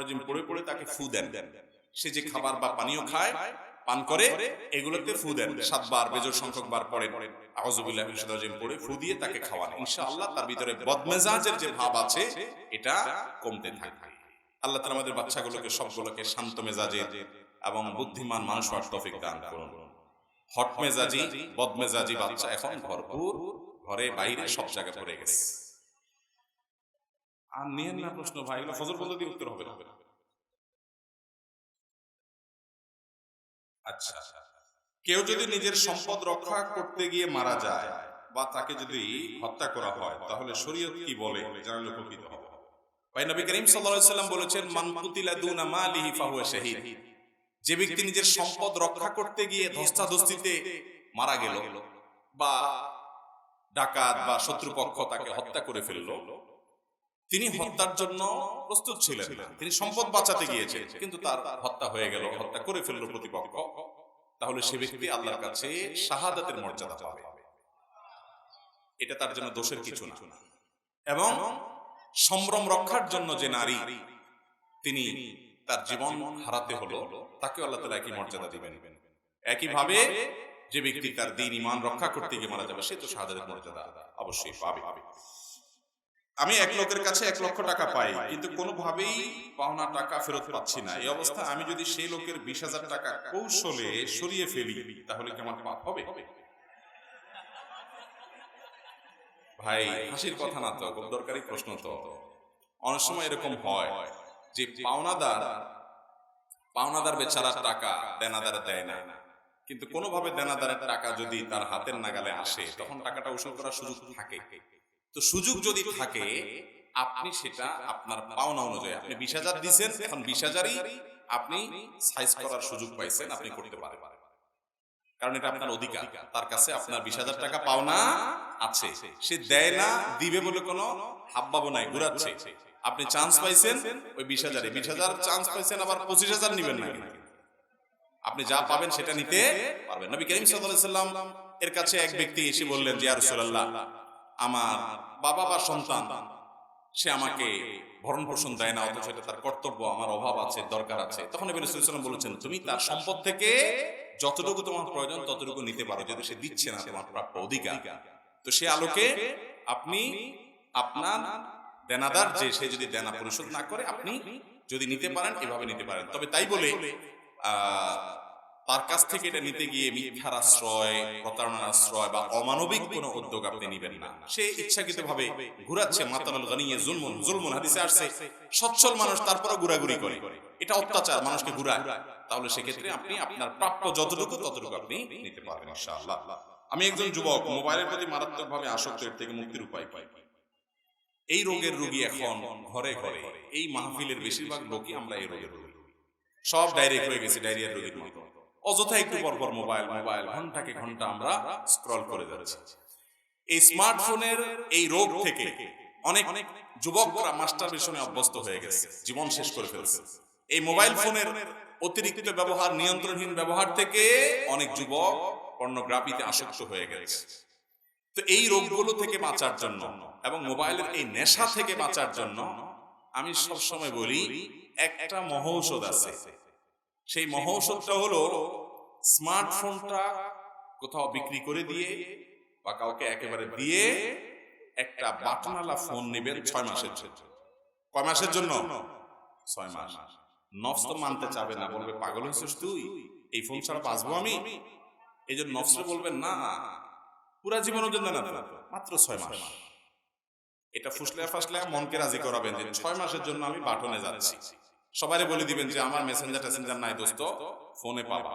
রাজিম পড়ে পড়ে তাকে ফু দেন। সে যে খাবার বা পানীয় খায় পান করে এগুলোতে ফু দেন। সাতবার বেজোর সংখ্যক বার পরে শাইতানির রাজিম পড়ে ফু দিয়ে তাকে খাওয়ান ইনশাআল্লাহ তার ভিতরে বদমেজাজের যে ভাব আছে এটা কমতে থাকবে আল্লাহ তাআলা আমাদের বাচ্চাগুলোকে সবগুলোকে শান্ত মেজাজে এবং বুদ্ধিমান মানুষ হওয়ার তৌফিক দান করুন। হট মেজাজি বদমেজাজি বাচ্চা এখন ভরপুর। ঘরে বাইরে সব জায়গায় পড়ে গেছে। আর নিয়েন না প্রশ্ন ভাই, এগুলো ফজর পর্যন্ত দিয়ে উত্তর হবে না। আচ্ছা কেউ যদি নিজের সম্পদ রক্ষা করতে গিয়ে মারা যায় বা তাকে যদি হত্যা করা হয়, তাহলে শরীয়ত কি বলে? জানালে উপকৃত হবে। ভাই, নবী করিম সাল্লাম বলেছেন, মান কুতিলা দুনা মালিহি ফাহুয়া শাহীদ। যে ব্যক্তি নিজের সম্পদ রক্ষা করতে গিয়ে ধস্তাধস্তিতে মারা গেল বা ডাকাত বা শত্রুপক্ষ তাকে হত্যা করে ফেলল তিনি হত্যার জন্য প্রস্তুত ছিলেন। তিনি সম্পদ বাঁচাতে গিয়েছেন কিন্তু তার হত্যা হয়ে গেল হত্যা করে ফেলল প্রতিপক্ষ। তাহলে সে ব্যক্তি আল্লাহর কাছে শাহাদাতের মর্যাদা পাবে। এটা তার জন্য দোষের কিছু না। এবং সম্ভ্রম রক্ষার জন্য যে নারী তিনি তার জীবন হারাতে হলো তাকে আল্লাহ তালা একই মর্যাদা দিবেন। একইভাবে যে ব্যক্তি তার দিন ইমান রক্ষা করতে গিয়ে মারা যাবে সে তো শাহাদাতের মর্যাদা অবশ্যই পাবে। আমি এক লোকের কাছে এক লক্ষ টাকা পাই কিন্তু কোনোভাবেই পাওনা টাকা ফেরত পাচ্ছি না। এই অবস্থা আমি যদি সেই লোকের বিশ হাজার টাকা কৌশলে সরিয়ে ফেলি তাহলে কি আমার পাপ হবে? ভাই হাসির কথা না তো খুব দরকারি প্রশ্ন তো। অনেক সময় এরকম হয় যে পাওনাদার পাওনাদার বেচারার টাকা দেনাদার দেয় না। কিন্তু কোনোভাবে দেনাদারের টাকা যদি তার হাতের নাগালে আসে তখন টাকাটা উসুল করার সুযোগ থাকে। তো সুযোগ যদি থাকে আপনি সেটা আপনার পাওনা অনুযায়ী আপনি বিশ হাজার দিচ্ছেন এখন বিশ হাজারই আপনি সাইজ করার সুযোগ পাইছেন আপনি করতে পারেন। কারণ এটা আপনার অধিকার। তার কাছে আপনার বিশ হাজার টাকা পাওনা আছে। সে দেয় না দিবে বলে কোনো হাবভাবও নাই ঘুরাচ্ছে। আপনি চান্স পাইছেন ওই বিশ হাজারে বিশ হাজার চান্স পাইছেন আবার পঁচিশ হাজার নিবেন না আপনি যা পাবেন সেটা নিতে পারবেন। নবী করিম সাল্লাল্লাহু সাল্লাম এর কাছে এক ব্যক্তি এসে বললেন যে রাসূলুল্লাহ আমার বাবা বা সন্তান সে আমাকে ভরণ পোষণ দেয় না অথচ এটা তার কর্তব্য আমার অভাব আছে দরকার আছে। তখন নবী রাসূলুল্লাহ বলেছেন তুমি তার সম্পদ থেকে যতটুকু তোমার প্রয়োজন ততটুকু নিতে পারো যদি সে দিচ্ছে না তোমার প্রাপ্য অধিকার। তো সে আলোকে আপনি আপনার দেনাদার যে সে যদি দেনা পরিশোধ না করে আপনি যদি নিতে পারেন এভাবে নিতে পারেন। তবে তাই বলে আহ, তার কাছ থেকে এটা নিতে গিয়ে মিথ্যার আশ্রয় প্রতারণার আশ্রয় বা অমানবিক কোনো উদ্যোগ আপনি নিবেন না। সে ইচ্ছাকৃত ভাবে ঘুরাচ্ছে মাতানুল গানিয়ে, জুলমুন জুলমুন হাদিসে আসছে, সচ্ছল মানুষ তারপরে ঘুরাঘুরি করে। এটা অত্যাচার, মানুষকে ঘুরায়। তাহলে সেক্ষেত্রে আপনি আপনার প্রাপ্য যতটুকু ততটুকু আপনি নিতে পারবেন, ইনশাআল্লাহ। আমি একজন যুবক, মোবাইলের প্রতি মারাত্মকভাবে আসক্ত এর থেকে মুক্তির উপায় পাই এই রোগের রোগী এখন ঘরে ঘরে, এই মাহফিলের বেশিরভাগ লোকই আমরা এই রোগের রোগী। সব ডাইরেক্ট হয়ে গেছে, ডায়রিয়ার রোগীর মতো। অযথা একটু পর পর মোবাইল মোবাইল ঘন্টাকে ঘণ্টা আমরা স্ক্রল করে যাচ্ছি। এই স্মার্টফোনের এই রোগ থেকে অনেক অনেক যুবকরা মাস্টার মিশনে অভ্যস্ত হয়ে গেছে। জীবন শেষ করে ফেলছে। এই মোবাইল ফোনের অতিরিক্ত ব্যবহার নিয়ন্ত্রণহীন ব্যবহার থেকে অনেক যুবক পর্নোগ্রাফিতে আসক্ত হয়ে গেছে। তো এই রোগগুলো থেকে বাঁচার জন্য এবং মোবাইলের এই নেশা থেকে বাঁচার জন্য আমি সব সময় বলি একটা মহৌষধ আছে। সেই মহৌষধটা হলো স্মার্টফোনটা কোথাও বিক্রি করে দিয়ে বা কাউকে একেবারে দিয়ে একটা বাটনালা ফোন নেবেন ছয় মাসের জন্য। কয় মাসের জন্য? ছয় মাস। নফস তো মানতে চাবে না বলবে পাগল হয়েছিস তুই। এই ফোন ছাড়া বাঁচবো আমি? এই জন্য নফসে বলবেন না। পুরা জীবনের জন্য না মাত্র ছয় মাস। এটা ফুসলে ফাসলে মনকে রাজি করাবেন যে ছয় মাসের জন্য আমি বাটনে যাচ্ছি। সবাই বলে দিবেন যে আমার মেসেঞ্জার টেসেঞ্জার নাই দোস্ত, ফোনে পাবা।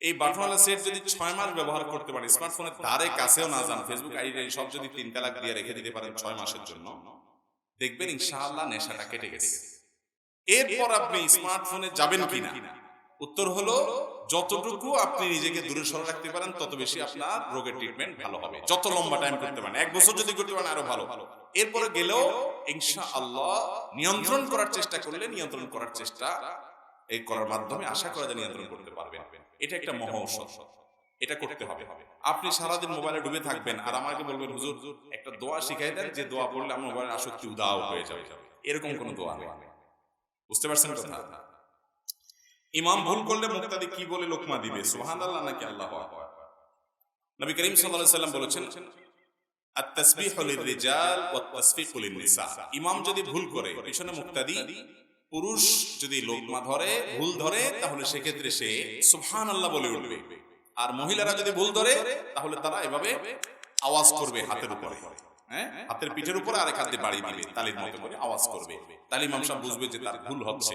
এই বাটনওয়ালা সেট যদি ছয় মাস ব্যবহার করতে পারেন স্মার্টফোনের তারে কাছেও না যান ফেসবুক আইডি সব যদি তিন তালাক দিয়ে রেখে দিতে পারেন ছয় মাসের জন্য, দেখবেন ইনশাআল্লাহ নেশাটা কেটে গেছে। এরপর আপনি স্মার্টফোনে যাবেন কিনা? উত্তর হলো, যতটুকু আপনি নিজেকে দূরে সরে রাখতে পারেন, তত বেশি আপনার রোগের ট্রিটমেন্ট ভালো হবে। যত লম্বা টাইম করতে পারেন, এক বছর যদি করতে পারেন আরও ভালো। এরপরে গেলেও ইনশা আল্লাহ নিয়ন্ত্রণ করার চেষ্টা করলে নিয়ন্ত্রণ করার চেষ্টা এই করার মাধ্যমে আশা করা যায় নিয়ন্ত্রণ করতে পারবেন। এটা একটা মহা ঔষধ। এটা করতে হবে। আপনি সারাদিন মোবাইলে ডুবে থাকবেন আর আমাকে বলবেন, হুজুর, একটা দোয়া শিখাই দেন, যে দোয়া পড়লে আমার মোবাইলের আসক্তি উদাও হয়ে যাবে। এরকম কোনো দোয়া নেই। বুঝতে পারছেন কথা? ইমাম ভুল করলে মুক্তাদি কি বলে লোকমা দিবে? সুবহানাল্লাহ নাকি আল্লাহ নবী করিম সাল্লাম বলেছেন ইমাম যদি ভুল করে, পিছনে মুক্তাদি, পুরুষ যদি লোকমা ধরে, ভুল ধরে, তাহলে সেক্ষেত্রে সে সুবহানাল্লাহ বলে উঠবে। আর মহিলারা যদি ভুল ধরে, তাহলে তারা এভাবে আওয়াজ করবে হাতের উপরে। হ্যাঁ? হাতের পিঠের উপরে আরেক হাত বাড়িয়ে দিবে, তালির মতো করে আওয়াজ করবে। তাহলে ইমাম সাহেব বুঝবে যে তার ভুল হচ্ছে।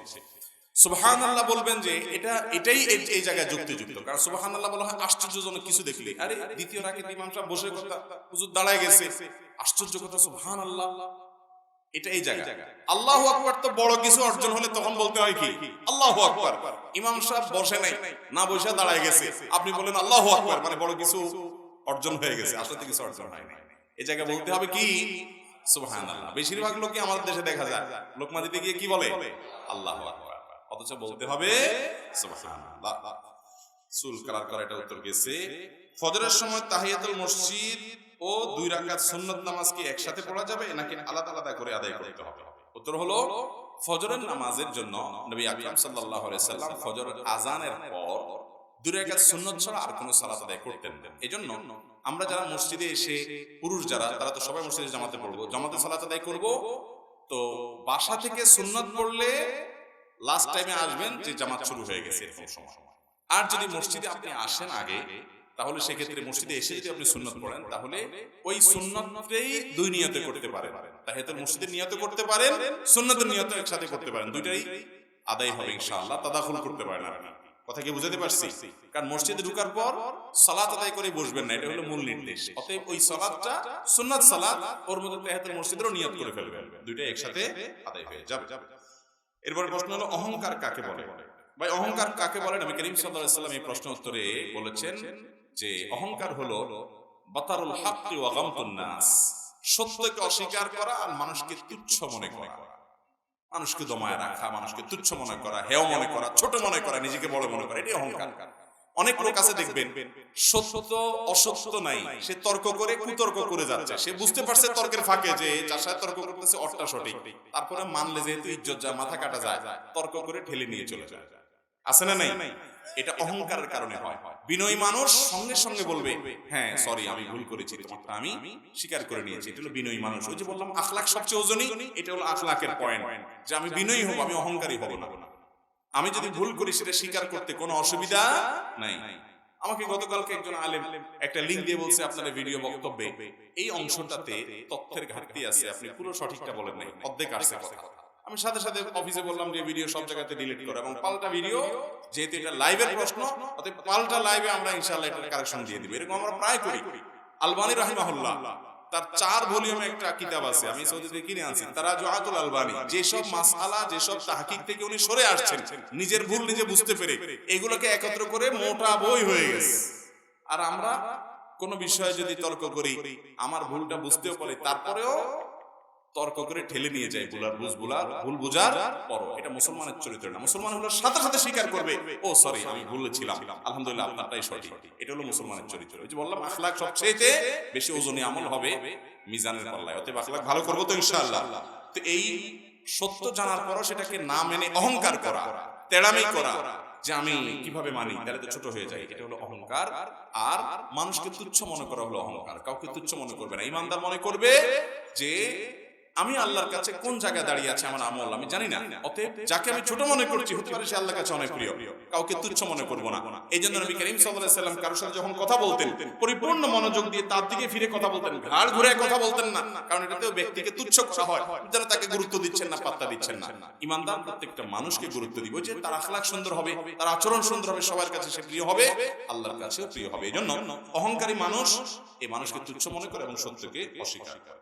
আল্লাহ বলবেন যে এটা, এটাই এই- জায়গায় যুক্তিযুক্ত। কারণ আল্লাহ বলা হয় আশ্চর্যজনক কিছু দেখলে। আরে, দ্বিতীয় সাহেব বসে হুজুর দাঁড়ায় গেছে। আশ্চর্য কথা আল্লাহ এটা এই জায়গা। আল্লাহু আকবার তো বড় কিছু অর্জন হলে তখন বলতে হয় কি? আল্লাহু আকবার। ইমাম সাহেব বসে নাই, না বসে দাঁড়ায় গেছে। আপনি বলেন আল্লাহু আকবার মানে বড় কিছু অর্জন হয়ে গেছে, আসলে কিছু অর্জন হয় নাই। এই জায়গায় বলতে হবে কি? সুবহানাল্লাহ। বেশিরভাগ লোকই আমাদের দেশে দেখা যায়। লোকমা দিতে গিয়ে কি বলে? আল্লাহু আকবার। অথচ বলতে হবে চুল কালার করা এটা উত্তর গেছে। ফজরের সময় তাহিয়াতুল মসজিদ ও দুই রাকাত সুন্নত নামাজ কি একসাথে পড়া যাবে নাকি আলাদা আলাদা করে আদায় করতে হবে? উত্তর হলো ফজরের নামাজের জন্য নবী আকরাম সাল্লাল্লাহু আলাইহি সাল্লাম ফজর আজানের পর দুই রাকাত সুন্নত ছাড়া আর কোনো সালাত আদায় করতেন না। এজন্য আমরা যারা মসজিদে এসে পুরুষ যারা তারা তো সবাই মসজিদে জামাতে পড়ব। জামাতে সালাত আদায় করব। তো বাসা থেকে সুন্নত পড়লে লাস্ট টাইমে আসবেন যে জামাত শুরু হয়ে গেছে এরকম সময়। আর যদি মসজিদে আপনি আসেন আগে তাহলে সেক্ষেত্রে মসজিদে এসে যদি আপনি সুন্নত পড়েন তাহলে ওই সুন্নতটাই দুই নিয়তে করতে পারেন। তাহিয়াতুল মসজিদের নিয়ত করতে পারেন সুন্নতের নিয়ত একসাথে করতে পারেন। দুইটাই আদায় হবে ইনশাআল্লাহ তাদাখুল করতে পারেন আপনি। কথা কি বুঝাতে পারছি। কারণ মসজিদে ঢোকার পর সালাত আদায় করে বসবেন না এটা হলো মূল নির্দেশ। অতএব ওই সালাতটা সুন্নাত সালাত ওর মধ্যে তাহিয়াতুল মসজিদেরও নিয়ত করে ফেলবেন দুইটাই একসাথে আদায় হয়ে যাবে এরপরে প্রশ্ন হলো, অহংকার কাকে বলে? ভাই, অহংকার কাকে বলে? নবী করিম সাল্লাম এই প্রশ্ন উত্তরে বলেছেন যে, অহংকার হলো বাতারুল হাক্কি ওয়া গামতুন নাস, সত্যকে অস্বীকার করা আর মানুষকে তুচ্ছ মনে করা। মানুষকে দমায় রাখা, মানুষকে তুচ্ছ মনে করা, হেয় মনে করা, ছোট মনে করা, নিজেকে বড় মনে করা, এটাই অহংকার। অনেক লোক আছে দেখবেন সত্য অসত্য নাই সে তর্ক করে কুতর্ক করে যাচ্ছে। সে বুঝতে পারছে তর্কের ফাঁকে যে যার সাথে তর্ক করতেছে অট্টা সঠিক। তারপরে মানলে যেহেতু ইজ্জত যায় মাথা কাটা যায় তর্ক করে ঠেলে নিয়ে চলে যায়। আছে না নাই? এটা অহংকারের কারণে হয়। বিনয়ী মানুষ সঙ্গে সঙ্গে বলবে হ্যাঁ সরি আমি ভুল করেছি তোমারটা আমি স্বীকার করে নিয়েছি। এটা হলো বিনয়ী মানুষ। ওই যে বললাম আখলাক সবচেয়ে ওজনই এটা হলো আখলাকের পয়েন্ট যে আমি বিনয়ী হব আমি অহংকারী হব না। আমি যদি ভুল করি সেটা স্বীকার করতে কোনো অসুবিধা নাই। আমাকে গতকালকে একজন আলেম একটা লিঙ্ক দিয়ে বলছে আপনার ভিডিও বক্তব্যে, এই অংশটাতে তথ্যের ঘাটতি আছে, আপনি পুরো সঠিকটা বলেন নাই, অর্ধেক আসছে কথা। আমি সাথে সাথে অফিসে বললাম যে ভিডিও সব জায়গাতে ডিলিট করো এবং পাল্টা ভিডিও যেহেতু এটা লাইভের প্রশ্ন, অতএব পাল্টা লাইভে আমরা ইনশাআল্লাহ এটা কারেকশন দিয়ে দিব। এরকম আমরা প্রায় করি। আলবানি রাহিমাহুল্লাহ তার চার ভলিউমে একটা কিতাব আছে, আমি সৌদিতে কিনে আনছি তারা জোয়াতুল আলবানি। যেসব মাসালা যেসব তাহকিক থেকে উনি সরে আসছেন, নিজের ভুল নিজে বুঝতে পেরে, এগুলোকে একত্র করে মোটা বই হয়ে গেছে। আর আমরা কোন বিষয়ে যদি তর্ক করি, আমার ভুলটা বুঝতেও পারি, তারপরেও তর্ক করে ঠেলে নিয়ে যায় বুলার বুঝ বুলার ভুল বুঝার পর এটা মুসলমানের চরিত্র না। মুসলমান হলো সাথে সাথে স্বীকার করবে। ও সরি আমি ভুলেছিলাম আলহামদুলিল্লাহ আপনারটাই সঠিক। এটা হলো মুসলমানের চরিত্র। ওই যে বললাম আখলাক সবচেয়ে বেশি ওজনী আমল হবে মিজানের পাল্লায়। অতএব আখলাক ভালো করব তো ইনশাআল্লাহ। তো এই সত্য জানার পরও সেটাকে না মেনে অহংকার করা তেড়ামি করা যে আমি কীভাবে মানি তাহলে তো ছোট হয়ে যায় এটা। হলো অহংকার। আর মানুষকে তুচ্ছ মনে করা হলো অহংকার। কাউকে তুচ্ছ মনে করবে না। ইমানদার মনে করবে যে আমি আল্লাহর কাছে কোন জায়গায় দাঁড়িয়ে আছে আমার আমল? আমি জানি না। অতএব যাকে আমি ছোট মনে করছি, হতে পারে সে আল্লাহর কাছে অনেক প্রিয়। কাউকে তুচ্ছ মনে করব না। এই জন্য নবী করিম আলাইহি সাল্লাম কারোর সাথে যখন কথা বলতেন, পরিপূর্ণ মনোযোগ দিয়ে তার দিকে ফিরে কথা বলতেন, ঘাড় ঘুরে কথা বলতেন না, কারণ এটাতেও ব্যক্তিকে তুচ্ছ করা হয় যারা তাকে গুরুত্ব দিচ্ছেন না, পাত্তা দিচ্ছেন না। ইমানদার প্রত্যেকটা মানুষকে গুরুত্ব দিব যে তার আখলাক সুন্দর হবে, তার আচরণ সুন্দর হবে, সবার কাছে সে প্রিয় হবে, আল্লাহর কাছেও প্রিয় হবে। এই জন্য অহংকারী মানুষ এই মানুষকে তুচ্ছ মনে করে এবং সত্যকে অস্বীকার করে।